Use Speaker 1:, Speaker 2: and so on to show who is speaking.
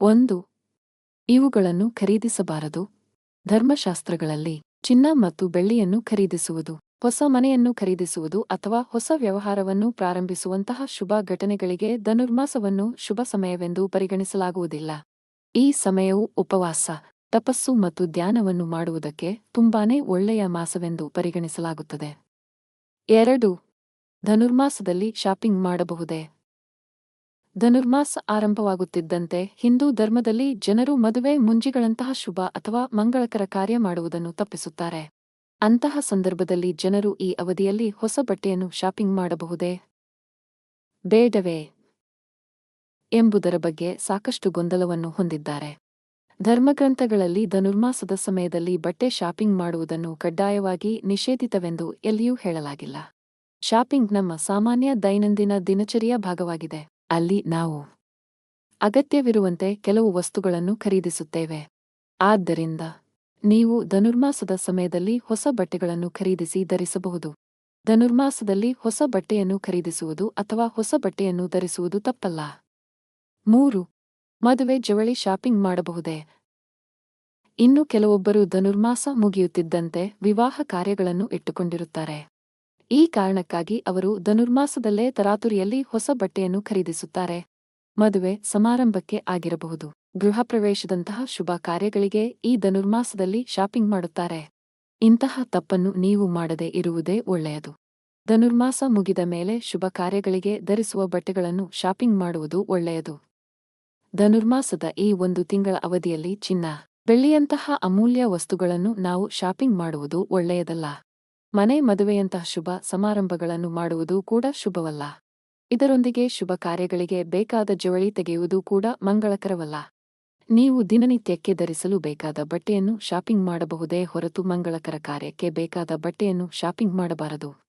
Speaker 1: ಒಂದು. ಇವುಗಳನ್ನು ಖರೀದಿಸಬಾರದು. ಧರ್ಮಶಾಸ್ತ್ರಗಳಲ್ಲಿ ಚಿನ್ನ ಮತ್ತು ಬೆಳ್ಳಿಯನ್ನು ಖರೀದಿಸುವುದು, ಹೊಸ ಮನೆಯನ್ನು ಖರೀದಿಸುವುದು ಅಥವಾ ಹೊಸ ವ್ಯವಹಾರವನ್ನು ಪ್ರಾರಂಭಿಸುವಂತಹ ಶುಭ ಘಟನೆಗಳಿಗೆ ಧನುರ್ಮಾಸವನ್ನು ಶುಭ ಸಮಯವೆಂದು ಪರಿಗಣಿಸಲಾಗುವುದಿಲ್ಲ. ಈ ಸಮಯವು ಉಪವಾಸ, ತಪಸ್ಸು ಮತ್ತು ಧ್ಯಾನವನ್ನು ಮಾಡುವುದಕ್ಕೆ ತುಂಬಾನೇ ಒಳ್ಳೆಯ ಮಾಸವೆಂದು ಪರಿಗಣಿಸಲಾಗುತ್ತದೆ. ಎರಡು. ಧನುರ್ಮಾಸದಲ್ಲಿ ಶಾಪಿಂಗ್ ಮಾಡಬಹುದೇ? ಧನುರ್ಮಾಸ ಆರಂಭವಾಗುತ್ತಿದ್ದಂತೆ ಹಿಂದೂ ಧರ್ಮದಲ್ಲಿ ಜನರು ಮದುವೆ, ಮುಂಜಿಗಳಂತಹ ಶುಭ ಅಥವಾ ಮಂಗಳಕರ ಕಾರ್ಯ ಮಾಡುವುದನ್ನು ತಪ್ಪಿಸುತ್ತಾರೆ. ಅಂತಹ ಸಂದರ್ಭದಲ್ಲಿ ಜನರು ಈ ಅವಧಿಯಲ್ಲಿ ಹೊಸ ಬಟ್ಟೆಯನ್ನು ಶಾಪಿಂಗ್ ಮಾಡಬಹುದೇ? ಬೇಡವೇ? ಎಂಬುದರ ಬಗ್ಗೆ ಸಾಕಷ್ಟು ಗೊಂದಲವನ್ನು ಹೊಂದಿದ್ದಾರೆ. ಧರ್ಮಗ್ರಂಥಗಳಲ್ಲಿ ಧನುರ್ಮಾಸದ ಸಮಯದಲ್ಲಿ ಬಟ್ಟೆ ಶಾಪಿಂಗ್ ಮಾಡುವುದನ್ನು ಕಡ್ಡಾಯವಾಗಿ ನಿಷೇಧಿತವೆಂದು ಎಲ್ಲಿಯೂ ಹೇಳಲಾಗಿಲ್ಲ. ಶಾಪಿಂಗ್ ನಮ್ಮ ಸಾಮಾನ್ಯ ದೈನಂದಿನ ದಿನಚರಿಯ ಭಾಗವಾಗಿದೆ. ಅಲ್ಲಿ ನಾವು ಅಗತ್ಯವಿರುವಂತೆ ಕೆಲವು ವಸ್ತುಗಳನ್ನು ಖರೀದಿಸುತ್ತೇವೆ. ಆದ್ದರಿಂದ ನೀವು ಧನುರ್ಮಾಸದ ಸಮಯದಲ್ಲಿ ಹೊಸ ಬಟ್ಟೆಗಳನ್ನು ಖರೀದಿಸಿ ಧರಿಸಬಹುದು. ಧನುರ್ಮಾಸದಲ್ಲಿ ಹೊಸ ಬಟ್ಟೆಯನ್ನು ಖರೀದಿಸುವುದು ಅಥವಾ ಹೊಸ ಬಟ್ಟೆಯನ್ನು ಧರಿಸುವುದು ತಪ್ಪಲ್ಲ. ಮೂರು, ಮದುವೆ ಜವಳಿ ಶಾಪಿಂಗ್ ಮಾಡಬಹುದೇ? ಇನ್ನು ಕೆಲವೊಬ್ಬರು ಧನುರ್ಮಾಸ ಮುಗಿಯುತ್ತಿದ್ದಂತೆ ವಿವಾಹ ಕಾರ್ಯಗಳನ್ನು ಇಟ್ಟುಕೊಂಡಿರುತ್ತಾರೆ. ಈ ಕಾರಣಕ್ಕಾಗಿ ಅವರು ಧನುರ್ಮಾಸದಲ್ಲೇ ತರಾತುರಿಯಲ್ಲಿ ಹೊಸ ಬಟ್ಟೆಯನ್ನು ಖರೀದಿಸುತ್ತಾರೆ. ಮದುವೆ ಸಮಾರಂಭಕ್ಕೆ ಆಗಿರಬಹುದು. ಗೃಹ ಪ್ರವೇಶದಂತಹ ಶುಭ ಕಾರ್ಯಗಳಿಗೆ ಈ ಧನುರ್ಮಾಸದಲ್ಲಿ ಶಾಪಿಂಗ್ ಮಾಡುತ್ತಾರೆ. ಇಂತಹ ತಪ್ಪನ್ನು ನೀವು ಮಾಡದೇ ಇರುವುದೇ ಒಳ್ಳೆಯದು. ಧನುರ್ಮಾಸ ಮುಗಿದ ಮೇಲೆ ಶುಭ ಕಾರ್ಯಗಳಿಗೆ ಧರಿಸುವ ಬಟ್ಟೆಗಳನ್ನು ಶಾಪಿಂಗ್ ಮಾಡುವುದು ಒಳ್ಳೆಯದು. ಧನುರ್ಮಾಸದ ಈ ಒಂದು ತಿಂಗಳ ಅವಧಿಯಲ್ಲಿ ಚಿನ್ನ, ಬೆಳ್ಳಿಯಂತಹ ಅಮೂಲ್ಯ ವಸ್ತುಗಳನ್ನು ನಾವು ಶಾಪಿಂಗ್ ಮಾಡುವುದು ಒಳ್ಳೆಯದಲ್ಲ. ಮನೆ ಮದುವೆಯಂತಹ ಶುಭ ಸಮಾರಂಭಗಳನ್ನು ಮಾಡುವುದು ಕೂಡ ಶುಭವಲ್ಲ. ಇದರೊಂದಿಗೆ ಶುಭ ಕಾರ್ಯಗಳಿಗೆ ಬೇಕಾದ ಜವಳಿ ತೆಗೆಯುವುದು ಕೂಡ ಮಂಗಳಕರವಲ್ಲ. ನೀವು ದಿನನಿತ್ಯಕ್ಕೆ ಧರಿಸಲು ಬೇಕಾದ ಬಟ್ಟೆಯನ್ನು ಶಾಪಿಂಗ್ ಮಾಡಬಹುದೇ ಹೊರತು ಮಂಗಳಕರ ಕಾರ್ಯಕ್ಕೆ ಬೇಕಾದ ಬಟ್ಟೆಯನ್ನು ಶಾಪಿಂಗ್ ಮಾಡಬಾರದು.